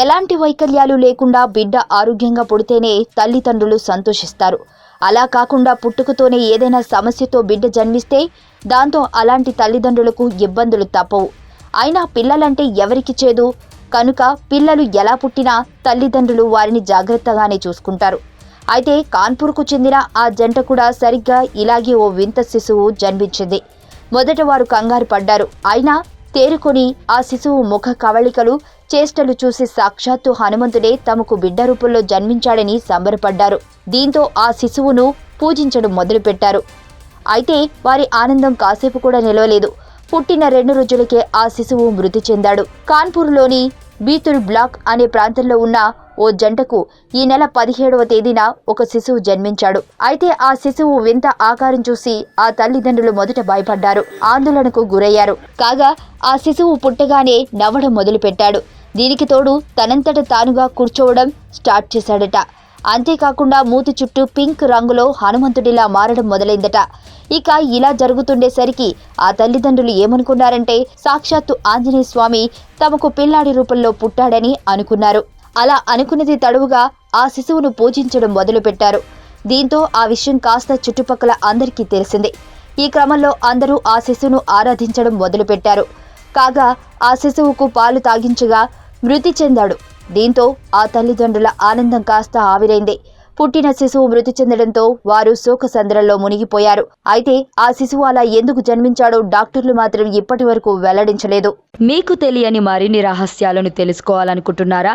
ఎలాంటి వైకల్యాలు లేకుండా బిడ్డ ఆరోగ్యంగా పుడితేనే తల్లిదండ్రులు సంతోషిస్తారు. అలా కాకుండా పుట్టుకతోనే ఏదైనా సమస్యతో బిడ్డ జన్మిస్తే దాంతో అలాంటి తల్లిదండ్రులకు ఇబ్బందులు తప్పవు. అయినా పిల్లలంటే ఎవరికి చేదు? కనుక పిల్లలు ఎలా పుట్టినా తల్లిదండ్రులు వారిని జాగ్రత్తగానే చూసుకుంటారు. అయితే కాన్పూర్కు చెందిన ఆ జంట కూడా సరిగ్గా ఇలాగే ఓ వింత శిశువు జన్మించింది. మొదట వారు కంగారు పడ్డారు. అయినా తేరుకొని ఆ శిశువు ముఖ కవళికలు చేష్టలు చూసి సాక్షాత్తు హనుమంతుడే తమకు బిడ్డ రూపంలో జన్మించాడని సంబరపడ్డారు. దీంతో ఆ శిశువును పూజించడం మొదలుపెట్టారు. అయితే వారి ఆనందం కాసేపు కూడా నిలవలేదు. పుట్టిన రెండు రోజులకే ఆ శిశువు మృతి చెందాడు. కాన్పూర్లోని బీతుల్ బ్లాక్ అనే ప్రాంతంలో ఉన్న ఓ జంటకు ఈ నెల పదిహేడవ తేదీన ఒక శిశువు జన్మించాడు. అయితే ఆ శిశువు వింత ఆకారం చూసి ఆ తల్లిదండ్రులు మొదట భయపడ్డారు ఆందోళనకు గురయ్యారు. కాగా ఆ శిశువు పుట్టగానే నవ్వడం మొదలుపెట్టాడు. దీనికి తోడు తనంతట తానుగా కూర్చోవడం స్టార్ట్ చేశాడట. అంతేకాకుండా మూతి చుట్టూ పింక్ రంగులో హనుమంతుడిలా మారడం మొదలైందట. ఇక ఇలా జరుగుతుండేసరికి ఆ తల్లిదండ్రులు ఏమనుకున్నారంటే సాక్షాత్తు ఆంజనేయ స్వామి తమకు పిల్లాడి రూపంలో పుట్టాడని అనుకున్నారు. అలా అనుకున్నది తడువుగా ఆ శిశువును పూజించడం మొదలుపెట్టారు. దీంతో ఆ విషయం కాస్త చుట్టుపక్కల అందరికీ తెలిసింది. ఈ క్రమంలో అందరూ ఆ శిశువును ఆరాధించడం మొదలుపెట్టారు. కాగా ఆ శిశువుకు పాలు తాగించగా మృతి చెందాడు. దీంతో ఆ తల్లిదండ్రుల ఆనందం కాస్త ఆవిరైంది. పుట్టిన శిశువు మృతి చెందడంతో వారు శోకసంద్రంలో మునిగిపోయారు. అయితే ఆ శిశువు అలా ఎందుకు జన్మించాడో డాక్టర్లు మాత్రం ఇప్పటి వరకు వెల్లడించలేదు. మీకు తెలియని మరిన్ని రహస్యాలను తెలుసుకోవాలనుకుంటున్నారా?